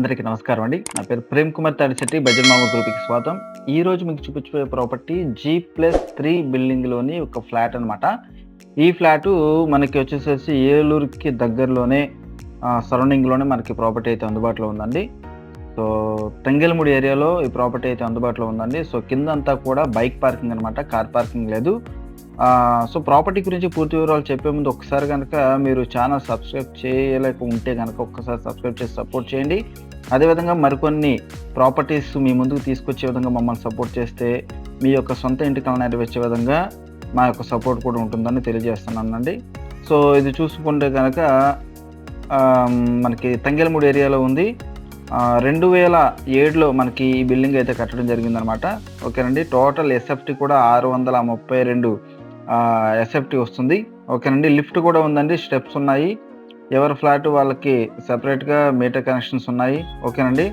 అందరికీ నమస్కారం అండి. నా పేరు ప్రేమ్ కుమార్ తాడిశెట్టి బజర్ మామ గ్రూప్కి స్వాగతం. ఈ రోజు మీకు చూపించబోయే ప్రాపర్టీ జీ ప్లస్ త్రీ బిల్డింగ్లోని ఒక ఫ్లాట్ అనమాట ఈ ఫ్లాటు మనకి వచ్చేసేసి ఏలూరుకి దగ్గరలోనే సరౌండింగ్లోనే మనకి ప్రాపర్టీ అయితే అందుబాటులో ఉందండి. సో తంగెలమూడి ఏరియాలో ఈ ప్రాపర్టీ అయితే అందుబాటులో ఉందండి. సో కింద అంతా కూడా బైక్ పార్కింగ్ అనమాట కార్ పార్కింగ్ లేదు. సో ప్రాపర్టీ గురించి పూర్తి వివరాలు చెప్పే ముందు ఒకసారి కనుక మీరు ఛానల్ సబ్స్క్రైబ్ చేయలేక ఉంటే కనుక ఒక్కసారి సబ్స్క్రైబ్ చేసి సపోర్ట్ చేయండి. అదేవిధంగా మరికొన్ని ప్రాపర్టీస్ మీ ముందుకు తీసుకొచ్చే విధంగా మమ్మల్ని సపోర్ట్ చేస్తే మీ యొక్క సొంత ఇంటి కళ నెరవేర్చే విధంగా మా యొక్క సపోర్ట్ కూడా ఉంటుందని తెలియజేస్తున్నానండి. సో ఇది చూసుకుంటే కనుక మనకి తంగేలమూడి ఏరియాలో ఉంది. రెండు వేల ఏడులో మనకి ఈ బిల్డింగ్ అయితే కట్టడం జరిగిందనమాట. ఓకేనండి? టోటల్ ఎస్ఎఫ్టీ కూడా ఆరు వందల ముప్పై రెండు ఎస్ఎఫ్టీ వస్తుంది. ఓకేనండి? లిఫ్ట్ కూడా ఉందండి. స్టెప్స్ ఉన్నాయి. ఎవరి ఫ్లాట్ వాళ్ళకి సెపరేట్గా మీటర్ కనెక్షన్స్ ఉన్నాయి. ఓకేనండి?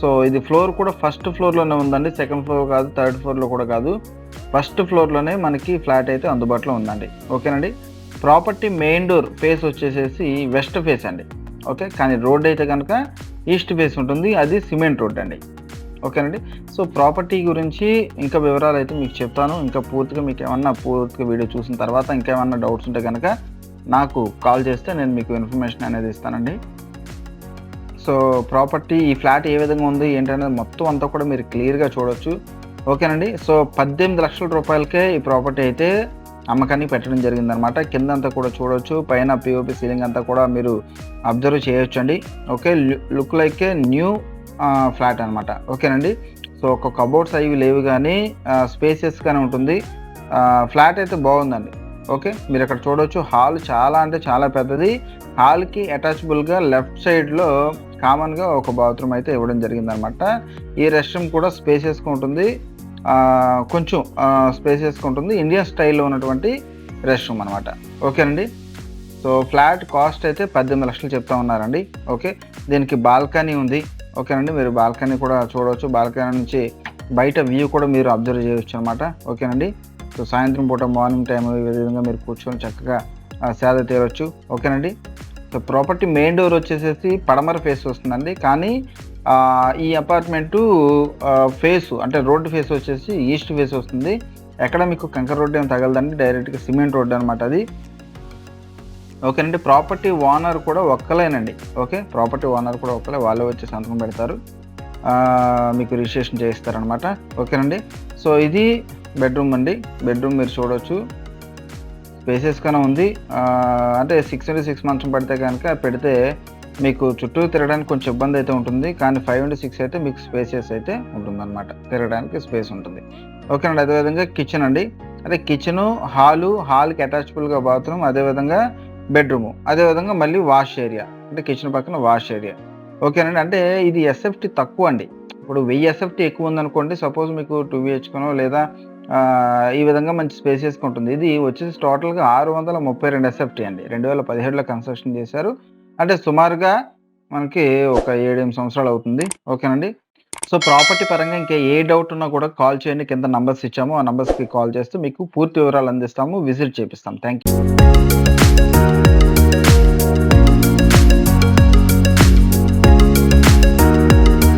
సో ఇది ఫ్లోర్ కూడా ఫస్ట్ ఫ్లోర్లోనే ఉందండి. సెకండ్ ఫ్లోర్ కాదు థర్డ్ ఫ్లోర్లో కూడా కాదు. ఫస్ట్ ఫ్లోర్లోనే మనకి ఫ్లాట్ అయితే అందుబాటులో ఉందండి. ఓకేనండి? ప్రాపర్టీ మెయిన్ డోర్ ఫేస్ వచ్చేసేసి వెస్ట్ ఫేస్ అండి. ఓకే? కానీ రోడ్ అయితే కనుక ఈస్ట్ ఫేస్ ఉంటుంది. అది సిమెంట్ రోడ్ అండి. ఓకేనండి? సో ప్రాపర్టీ గురించి ఇంకా వివరాలు అయితే మీకు చెప్తాను. ఇంకా పూర్తిగా మీకు ఏమన్నా పూర్తిగా వీడియో చూసిన తర్వాత ఇంకేమన్నా డౌట్స్ ఉంటే కనుక నాకు కాల్ చేస్తే నేను మీకు ఇన్ఫర్మేషన్ అనేది ఇస్తానండి. సో ప్రాపర్టీ ఈ ఫ్లాట్ ఏ విధంగా ఉంది ఏంటనేది మొత్తం అంతా కూడా మీరు క్లియర్గా చూడొచ్చు. ఓకేనండి? సో పద్దెనిమిది లక్షల రూపాయలకే ఈ ప్రాపర్టీ అయితే అమ్మకానికి పెట్టడం జరిగిందనమాట కింద అంతా కూడా చూడొచ్చు పైన పిఓపి సీలింగ్ అంతా కూడా మీరు అబ్జర్వ్ చేయొచ్చు అండి okay look like a new flat అనమాట ఓకేనండి? సో ఒక కబోర్డ్స్ అవి లేవు కానీ స్పేసెస్గానే ఉంటుంది. ఫ్లాట్ అయితే బాగుందండి. ఓకే? మీరు అక్కడ చూడవచ్చు హాల్ చాలా అంటే చాలా పెద్దది. హాల్కి అటాచబుల్గా లెఫ్ట్ సైడ్లో కామన్గా ఒక బాత్రూమ్ అయితే ఇవ్వడం జరిగిందనమాట ఈ రెస్ట్ రూమ్ కూడా స్పేసెస్గా ఉంటుంది. కొంచెం స్పేసెస్గా ఉంటుంది. ఇండియన్ స్టైల్లో ఉన్నటువంటి రెస్ట్ రూమ్ అనమాట ఓకేనండి? సో ఫ్లాట్ కాస్ట్ అయితే పద్దెనిమిది లక్షలు చెప్తా ఉన్నారండి. ఓకే? దీనికి బాల్కనీ ఉంది. ఓకేనండి? మీరు బాల్కనీ కూడా చూడవచ్చు బాల్కనీ నుంచి బయట వ్యూ కూడా మీరు అబ్జర్వ్ చేయవచ్చు అనమాట ఓకేనండి? సో సాయంత్రం పూట మార్నింగ్ టైం ఈ విధంగా మీరు కూర్చొని చక్కగా సేద తీరొచ్చు ఓకేనండి? సో ప్రాపర్టీ మెయిన్ డోర్ వచ్చేసేసి పడమర ఫేస్ వస్తుందండి. కానీ ఈ అపార్ట్మెంటు ఫేస్ అంటే రోడ్డు ఫేస్ వచ్చేసి ఈస్ట్ ఫేస్ వస్తుంది. ఎక్కడ మీకు కంకర రోడ్డు ఏం తగలదండి? డైరెక్ట్గా సిమెంట్ రోడ్డు అనమాట అది. ఓకేనండి? ప్రాపర్టీ ఓనర్ కూడా ఒక్కలేనండి. ఓకే? ప్రాపర్టీ ఓనర్ కూడా ఒక్కలే. వాళ్ళే వచ్చి సంతకం పెడతారు. మీకు రిజిస్ట్రేషన్ చేయిస్తారనమాట ఓకేనండి? సో ఇది బెడ్రూమ్ అండి. బెడ్రూమ్ మీరు చూడవచ్చు స్పేసెస్గానే ఉంది. అంటే సిక్స్ ఇంటూ సిక్స్ మంచం పడితే కనుక పెడితే మీకు చుట్టూ తిరగడానికి కొంచెం ఇబ్బంది అయితే ఉంటుంది. కానీ ఫైవ్ ఇంటూ సిక్స్ అయితే మీకు స్పేసెస్ అయితే ఉంటుందన్నమాట. తిరగడానికి స్పేస్ ఉంటుంది. ఓకేనండి. అదేవిధంగా కిచెన్ అండి. అదే కిచెను హాలు హాల్కి అటాచబుల్గా బాత్రూమ్ అదేవిధంగా బెడ్రూము. అదేవిధంగా మళ్ళీ వాష్ ఏరియా. అంటే కిచెన్ పక్కన వాష్ ఏరియా. ఓకేనండి. అంటే ఇది ఎస్ఎఫ్టీ తక్కువ అండి. ఇప్పుడు వెయ్యి ఎస్ఎఫ్టీ ఎక్కువ ఉందనుకోండి సపోజ్ మీకు టూ బిహెచ్కనో లేదా ఈ విధంగా మంచి స్పేసెస్గా ఉంటుంది ఇది వచ్చేసి టోటల్గా ఆరు వందల ముప్పై రెండు ఎస్ఎఫ్టీ అండి. రెండు వేల పదిహేడులో కన్స్ట్రక్షన్ చేశారు. అంటే సుమారుగా మనకి ఒక ఏడెనిమిది సంవత్సరాలు అవుతుంది. ఓకేనండి? సో ప్రాపర్టీ పరంగా ఇంకా ఏ డౌట్ ఉన్నా కూడా కాల్ చేయండి. కింద నంబర్స్ ఇచ్చాము. ఆ నంబర్స్కి కాల్ చేస్తే మీకు పూర్తి వివరాలు అందిస్తాము. విజిట్ చేపిస్తాం. Thank you